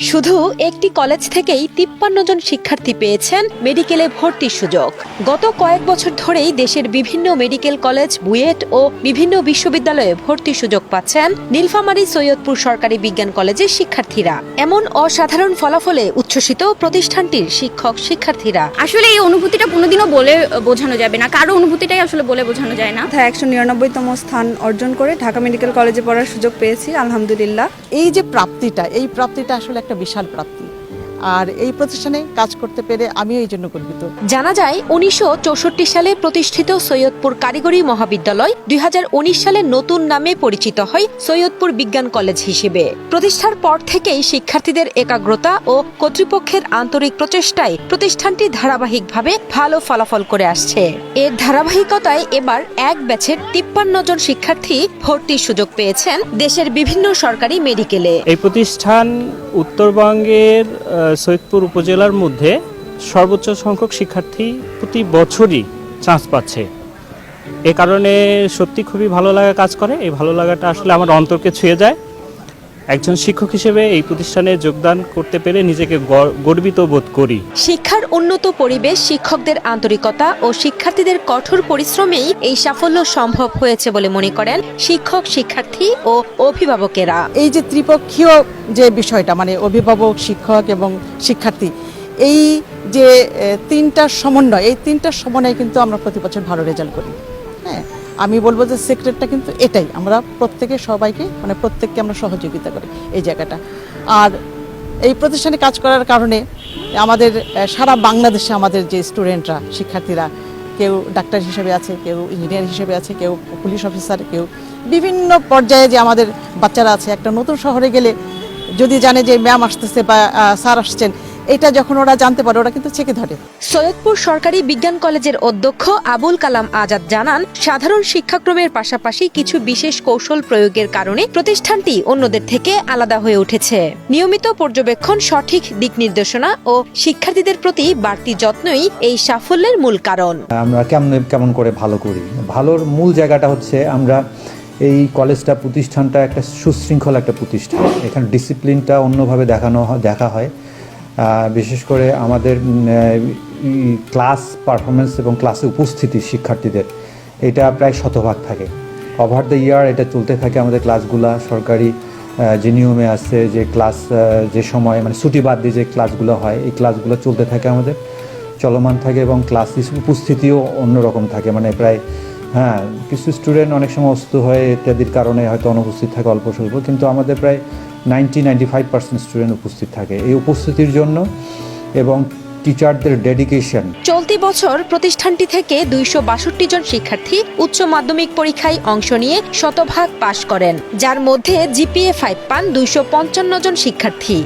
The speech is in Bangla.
শুধু একটি কলেজ থেকেই তিপ্পান্ন জন শিক্ষার্থী পেয়েছেন মেডিকেলে ভর্তির সুযোগ। গত কয়েক বছর ধরেই দেশের বিভিন্ন মেডিকেল কলেজ বুয়েট ও বিভিন্ন বিশ্ববিদ্যালয়ে ভর্তির সুযোগ পাচ্ছেন নীলফামারী সৈয়দপুর সরকারি বিজ্ঞান কলেজের শিক্ষার্থীরা। এমন অসাধারণ ফলাফলে উচ্ছ্বসিত প্রতিষ্ঠানটির শিক্ষক শিক্ষার্থীরা। আসলে এই অনুভূতিটা কোনোদিনও বলে বোঝানো যাবে না। কারও অনুভূতিটাই আসলে বলে বোঝানো যায় না। একশো নিরানব্বইতম স্থান অর্জন করে ঢাকা মেডিকেল কলেজে পড়ার সুযোগ পেয়েছি আলহামদুলিল্লাহ। এই যে প্রাপ্তিটা এই প্রাপ্তিটা আসলে একটা বিশাল প্রাপ্তি। আর এই প্রতিষ্ঠানে কাজ করতে পেরে আমিও এই জন্য গর্বিত। জানা যায় উনিশশো চৌষট্টি সালে প্রতিষ্ঠিত সৈয়দপুর কারিগরি মহাবিদ্যালয় দুই হাজার উনিশ সালে নতুন নামে পরিচিত হয় সৈয়দপুর বিজ্ঞান কলেজ হিসেবে। প্রতিষ্ঠার পর থেকেই শিক্ষার্থীদের একাগ্রতা ও কর্তৃপক্ষের আন্তরিক প্রচেষ্টায় প্রতিষ্ঠানটি ধারাবাহিকভাবে ভালো ফলাফল করে আসছে। এর ধারাবাহিকতায় এবার এক ব্যাচের তিপ্পান্ন জন শিক্ষার্থী ভর্তির সুযোগ পেয়েছেন দেশের বিভিন্ন সরকারি মেডিকেলে। এই প্রতিষ্ঠান উত্তরবঙ্গের সৈয়দপুর উপজেলার মধ্যে সর্বোচ্চ সংখ্যক শিক্ষার্থী প্রতি বছরই চান্স পাচ্ছে। এ কারণে সত্যি খুবই ভালো লাগা কাজ করে। এই ভালো লাগাটা আসলে আমার অন্তরকে ছুঁয়ে যায়। একজন শিক্ষক হিসেবে এই প্রতিষ্ঠানে যোগদান করতে পেরে নিজেকে গর্বিত বোধ করি। শিক্ষার উন্নত পরিবেশ শিক্ষকদের আন্তরিকতা ও শিক্ষার্থীদের কঠোর পরিশ্রমেই এই সাফল্য সম্ভব হয়েছে বলে মনে করেন শিক্ষক শিক্ষার্থী ও অভিভাবকেরা। এই যে ত্রিপক্ষীয় যে বিষয়টা মানে অভিভাবক শিক্ষক এবং শিক্ষার্থী এই যে তিনটার সমন্বয় এই তিনটার সমন্বয় কিন্তু আমরা প্রতি বছর ভালো রেজাল্ট করি। আমি বলব যে সিক্রেটটা কিন্তু এটাই। আমরা প্রত্যেকে সবাইকে মানে প্রত্যেককে আমরা সহযোগিতা করি এই জায়গাটা। আর এই প্রতিষ্ঠানে কাজ করার কারণে আমাদের সারা বাংলাদেশে আমাদের যে স্টুডেন্টরা শিক্ষার্থীরা, কেউ ডাক্তার হিসেবে আছে, কেউ ইঞ্জিনিয়ার হিসেবে আছে, কেউ পুলিশ অফিসার কেউ বিভিন্ন পর্যায়ে যে আমাদের বাচ্চারা আছে। একটা নতুন শহরে গেলে যদি জানে যে ম্যাম আসতেছে বা স্যার আসছেন এটা যখন ওরা জানতে পারে ওরা কিন্তু চেকে ধরে। সৈয়দপুর সরকারি বিজ্ঞান কলেজের অধ্যক্ষ আবুল কালাম আজাদ জানান সাধারণ শিক্ষাক্রমের পাশাপাশি কিছু বিশেষ কৌশল প্রয়োগের কারণে প্রতিষ্ঠানটি অন্যদের থেকে আলাদা হয়ে উঠেছে। নিয়মিত পর্যবেক্ষণ সঠিক দিক নির্দেশনা ও শিক্ষার্থীদের প্রতি বাড়তি যত্নই এই সাফল্যের মূল কারণ। আমরা কেমন কেমন করে ভালো করি? ভালোর মূল জায়গাটা হচ্ছে আমরা এই কলেজটা প্রতিষ্ঠানটা একটা সুশৃঙ্খল একটা প্রতিষ্ঠান। এখানে ডিসিপ্লিনটা অন্যভাবে দেখানো দেখা হয়। বিশেষ করে আমাদের ক্লাস পারফরমেন্স এবং ক্লাসে উপস্থিতি শিক্ষার্থীদের, এটা প্রায় শতভাগ থাকে। ওভার দ্য ইয়ার এটা চলতে থাকে আমাদের ক্লাসগুলা, সরকারি যে নিয়মে আছে, যে ক্লাস যে সময় মানে ছুটি বাদ দিয়ে যে ক্লাসগুলো হয়, এই ক্লাসগুলো চলতে থাকে আমাদের। চলমান থাকে এবং ক্লাস উপস্থিতিও অন্যরকম থাকে। মানে প্রায় হ্যাঁ কিছু স্টুডেন্ট অনেক সময় অসুস্থ হয়ে ইত্যাদির কারণে হয়তো অনুপস্থিত থাকে অল্প স্বল্প, কিন্তু আমাদের প্রায় ninety ninety five percent student উপস্থিত থাকে। এই উপস্থিতির জন্য এবং টিচারদের ডেডিকেশন চলতি বছর প্রতিষ্ঠানটি থেকে দুইশো বাষট্টি জন শিক্ষার্থী উচ্চ মাধ্যমিক পরীক্ষায় অংশ নিয়ে শতভাগ পাশ করেন। যার মধ্যে জিপিএ ফাইভ পান দুইশো পঞ্চান্ন জন শিক্ষার্থী।